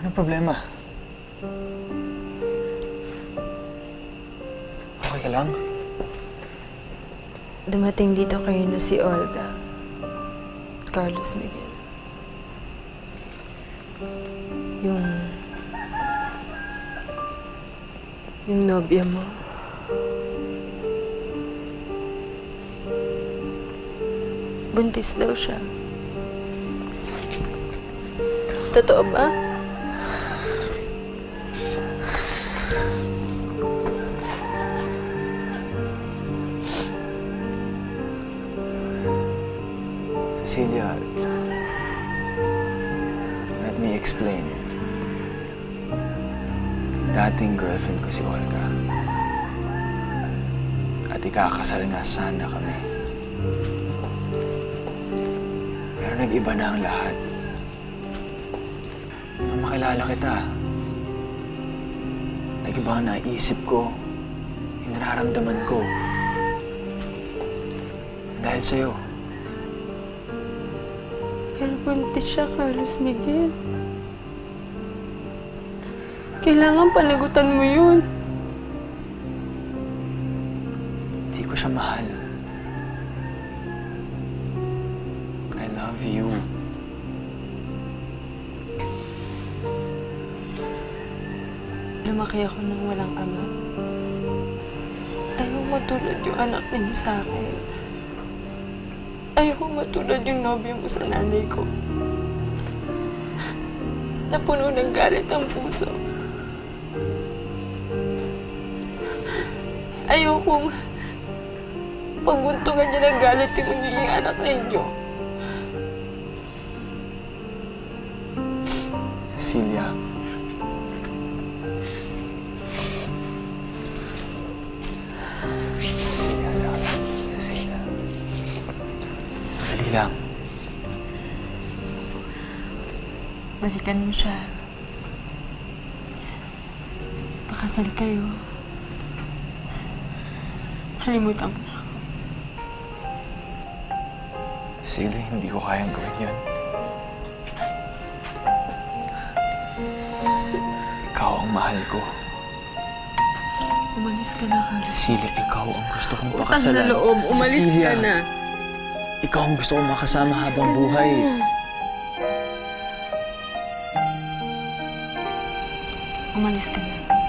Anong problema? Okay ka lang? Dumating dito kayo na si Olga. Carlos Miguel. Yung... Yung nobya mo. Buntis daw siya. Totoo ba? Cecilia, let me explain. Dating girlfriend ko si Olga. At ikakasal nga sana kami. Pero nag-iba na ang lahat. Nung makilala kita, nag-iba ang naisip ko, yung nararamdaman ko. Dahil sa'yo. Pero buntis siya, Carlos Miguel. Kailangan panagutan mo yun. Hindi ko siya mahal. I love you. Lumaki ako nang walang ama. Ayaw matulad yung anak ninyo sa akin. Ayaw matulad yung nobyo mo sa nanay ko. Napuno ng galit ang puso. Ayaw kong pagbuntungan niya ng galit yung magiging anak ninyo. Cecilia. Cecilia, lang. Balikan mo siya. Pakasal kayo. Salimutan mo na. ako. Cecilia, hindi ko kayang gawin yun. Ikaw ang mahal ko. Umalis ka na, Carlos. Cecilia, ikaw ang gusto kong Utang pakasalan. na loob, umalis ka na. Ikaw ang gusto kong makasama habang buhay. Umalis ka na.